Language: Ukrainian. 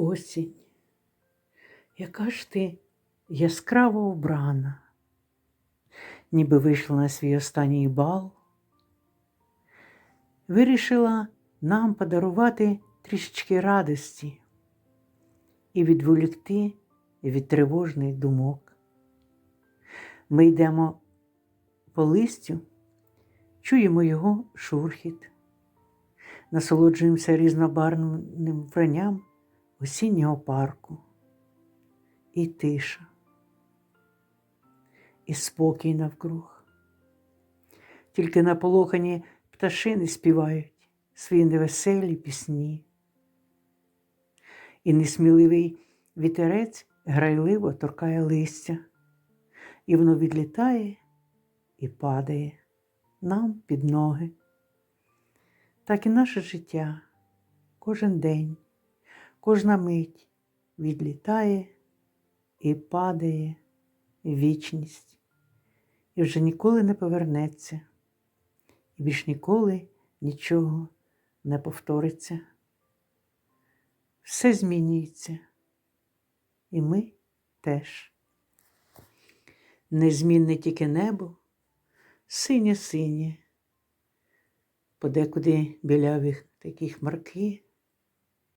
осінь, яка ж ти яскраво вбрана, ніби вийшла на свій останній бал, вирішила нам подарувати трішечки радості і відволікти від тривожних думок. Ми йдемо по листю, чуємо його шурхіт, насолоджуємося різнобарвним вранням осіннього парку. І тиша, і спокій навкруг. Тільки наполохані пташини співають свої невеселі пісні, і несміливий вітерець грайливо торкає листя, і воно відлітає і падає нам під ноги. Так і наше життя кожен день, кожна мить відлітає і падає вічність, і вже ніколи не повернеться, і більш ніколи нічого не повториться. Все змінюється, і ми теж. Незмінне тільки небо, синє-синє, подекуди біляві такі хмарки,